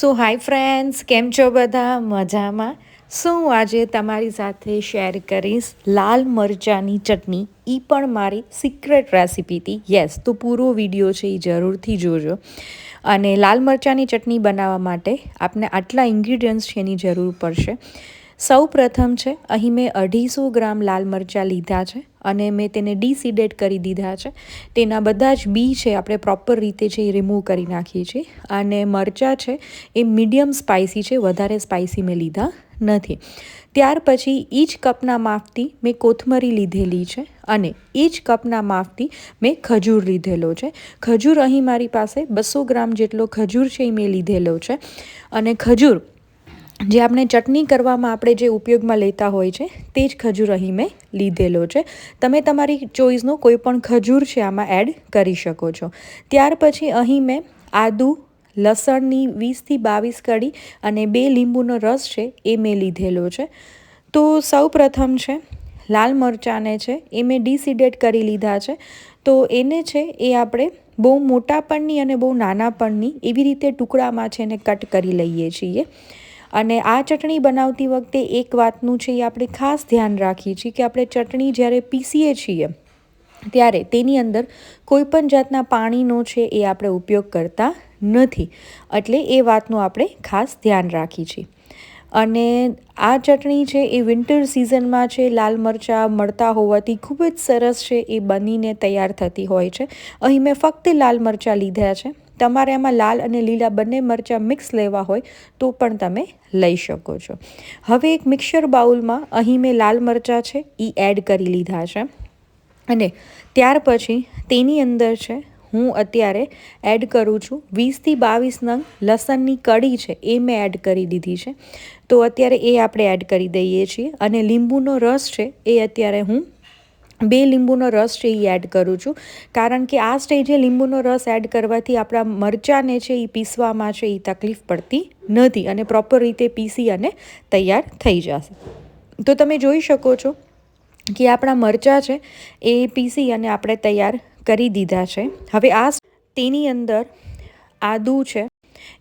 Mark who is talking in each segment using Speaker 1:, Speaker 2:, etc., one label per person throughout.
Speaker 1: સો hi friends, કેમ છો બધા? મજામાં? શું આજે તમારી સાથે શેર કરીશ? લાલ મરચાંની ચટણી એ પણ મારી સિક્રેટ રેસિપીથી યસ તો પૂરો વીડિયો છે એ જરૂરથી જોજો. અને લાલ મરચાંની ચટણી બનાવવા માટે આપણે આટલા ઇન્ગ્રીડિયન્ટ્સ છે, એની જરૂર પડશે. સૌ પ્રથમ છે, અહીં મેં અઢીસો ગ્રામ લાલ મરચાં લીધા છે અને મેં તેને ડીસીડેટ કરી દીધા છે. તેના બધા જ બી છે, આપણે પ્રોપર રીતે છે એ રિમૂવ કરી નાખીએ છીએ. અને મરચાં છે, એ મીડિયમ સ્પાઇસી છે, વધારે સ્પાઇસી મેં લીધા નથી. ત્યાર પછી એ જ કપના માપથી મેં કોથમરી લીધેલી છે અને એ જ કપના માપથી મેં ખજૂર લીધેલો છે. ખજૂર અહીં મારી પાસે બસો ગ્રામ જેટલો ખજૂર છે એ મેં લીધેલો છે. અને ખજૂર જે આપણે ચટણી કરવામાં આપણે જે ઉપયોગમાં લેતા હોય છે, તે જ ખજૂર અહીં મેં લીધેલો છે. તમે તમારી ચોઈસનો કોઈ પણ ખજૂર છે આમાં એડ કરી શકો છો. ત્યાર પછી અહીં મેં આદુ, લસણની વીસથી બાવીસ કડી અને બે લીંબુનો રસ છે, એ મેં લીધેલો છે. તો સૌ પ્રથમ છે, લાલ મરચાંને છે, એ મેં ડિસિડેટ કરી લીધા છે. તો એને છે, એ આપણે બહુ મોટાપણની અને બહુ નાનાપણની એવી રીતે ટુકડામાં છે એને કટ કરી લઈએ છીએ. અને આ ચટણી બનાવતી વખતે એક વાતનું છે એ આપણે ખાસ ધ્યાન રાખીએ છીએ કે આપણે ચટણી જ્યારે પીસીએ છીએ, ત્યારે તેની અંદર કોઈ પણ જાતના પાણીનો છે એ આપણે ઉપયોગ કરતા નથી. એટલે એ વાતનું આપણે ખાસ ધ્યાન રાખીએ છીએ. અને આ ચટણી છે એ વિન્ટર સિઝનમાં છે, લાલ મરચાં મળતા હોવાથી ખૂબ જ સરસ છે એ બનીને તૈયાર થતી હોય છે. અહીં મેં ફક્ત લાલ મરચાં લીધા છે. તમારે એમાં લાલ અને લીલા બંને મરચાં મિક્સ લેવા હોય તો પણ તમે લઈ શકો છો. હવે એક મિક્સર બાઉલમાં અહીં મેં લાલ મરચાં છે એ એડ કરી લીધા છે. અને ત્યાર પછી તેની અંદર છે, હું અત્યારે એડ કરું છું વીસથી બાવીસ નંગ લસણની કડી છે, એ મેં એડ કરી દીધી છે. તો અત્યારે એ આપણે એડ કરી દઈએ છીએ અને લીંબુનો રસ છે, એ અત્યારે હું બે લીંબુનો રસ છે એ એડ કરું છું. કારણ કે આ સ્ટેજે લીંબુનો રસ એડ કરવાથી આપણા મરચાંને છે એ પીસવામાં છે એ તકલીફ પડતી નથી અને પ્રોપર રીતે પીસી અને તૈયાર થઈ જશે. તો તમે જોઈ શકો છો કે આપણા મરચાં છે એ પીસી અને આપણે તૈયાર કરી દીધા છે. હવે આ તેની અંદર આદું છે.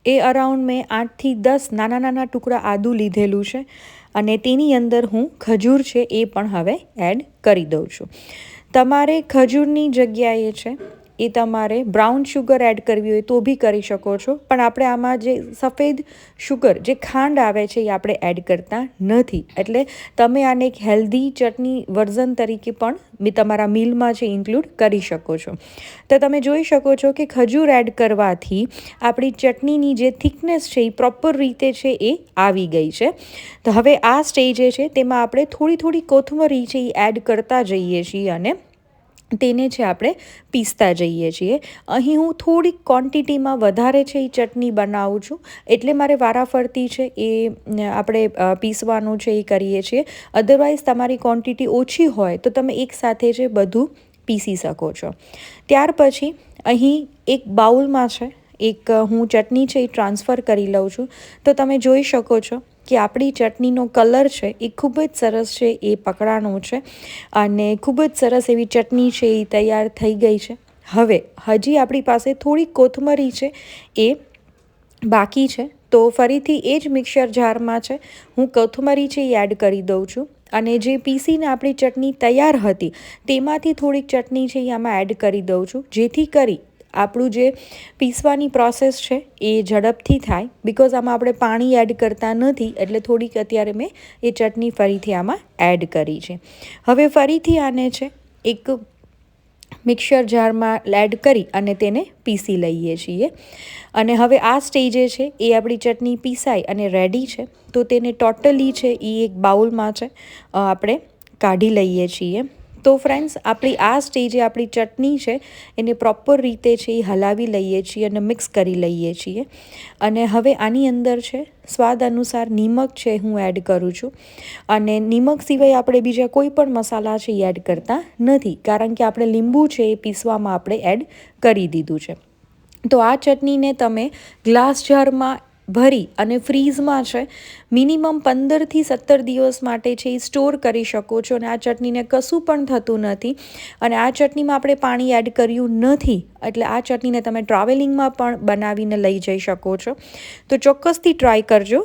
Speaker 1: એ અરાઉન્ડ મેં આઠથી દસ નાના નાના ટુકડા આદું લીધેલું છે અને તેની અંદર હું ખજૂર છે એ પણ હવે એડ કરી દઉં છું. તમારે ખજૂરની જગ્યાએ છે એ તમારે બ્રાઉન શુગર એડ કરવી હોય તો બી કરી શકો છો. પણ આપણે આમાં જે સફેદ શુગર, જે ખાંડ આવે છે એ આપણે એડ કરતા નથી. એટલે તમે આને એક હેલ્ધી ચટણી વર્ઝન તરીકે પણ તમારા મીલમાં છે ઇન્ક્લુડ કરી શકો છો. તો તમે જોઈ શકો છો કે ખજૂર એડ કરવાથી આપણી ચટણીની જે થિકનેસ છે એ પ્રોપર રીતે છે એ આવી ગઈ છે. તો હવે આ સ્ટેજે છે, તેમાં આપણે થોડી થોડી કોથમરી છે એ એડ કરતા જઈએ છીએ અને તેને છે આપણે પીસતા જઈએ છીએ. અહીં હું થોડીક ક્વોન્ટિટીમાં વધારે છે એ ચટણી બનાવું છું. એટલે મારે વારાફરતી છે એ આપણે પીસવાનું છે એ કરીએ છીએ. અધરવાઇઝ તમારી ક્વોન્ટિટી ઓછી હોય તો તમે એકસાથે છે બધું પીસી શકો છો. ત્યાર પછી અહીં એક બાઉલમાં છે, એક હું ચટણી છે એ ટ્રાન્સફર કરી લઉં છું. તો તમે જોઈ શકો છો કે આપણી ચટણીનો કલર છે એ ખૂબ જ સરસ છે, એ પકડાનો છે અને ખૂબ જ સરસ એવી ચટણી છે એ તૈયાર થઈ ગઈ છે. હવે, હજી આપણી પાસે થોડી કોથમરી છે, એ બાકી છે. તો ફરીથી એ જ મિક્સર જારમાં છે. હું કોથમરી છે એ એડ કરી દઉં છું અને જે પીસીને આપણી ચટણી તૈયાર હતી તેમાંથી થોડીક ચટણી છે એ આમાં એડ કરી દઉં છું. જેથી કરી આપણું જે પીસવાની પ્રોસેસ છે, એ ઝડપથી થાય. બિકોઝ આમાં આપણે પાણી એડ કરતા નથી, એટલે થોડીક અત્યારે મેં એ ચટણી ફરીથી આમાં એડ કરી છે. હવે ફરીથી આને છે, એક મિક્સર જારમાં એડ કરી અને તેને પીસી લઈએ છીએ. અને હવે આ સ્ટેજે છે, એ આપણી ચટણી પીસાય અને રેડી છે, તો તેને ટોટલી છે, એ એક બાઉલમાં છે આપણે કાઢી લઈએ છીએ. તો ફ્રેન્ડ્સ આપણી આ સ્ટેજે આપણી ચટણી છે, એને પ્રોપર રીતે છે એ હલાવી લઈએ છીએ અને મિક્સ કરી લઈએ છીએ. અને હવે આની અંદર છે, સ્વાદ અનુસાર નિમક છે હું એડ કરું છું. અને નિમક સિવાય આપણે બીજા કોઈ પણ મસાલા છે એ એડ કરતા નથી, કારણ કે આપણે લીંબુ છે એ પીસવામાં આપણે એડ કરી દીધું છે. તો આ ચટણીને તમે ગ્લાસ જારમાં ભરી અને ફ્રીઝમાં છે. મિનિમમ પંદરથી સત્તર દિવસ માટે છે એ સ્ટોર કરી શકો છો અને આ ચટણીને કશું પણ થતું નથી. અને આ ચટણીમાં આપણે પાણી એડ કર્યું નથી, એટલે આ ચટણીને તમે ટ્રાવેલિંગમાં પણ બનાવીને લઈ જઈ શકો છો. તો ચોક્કસથી ટ્રાય કરજો.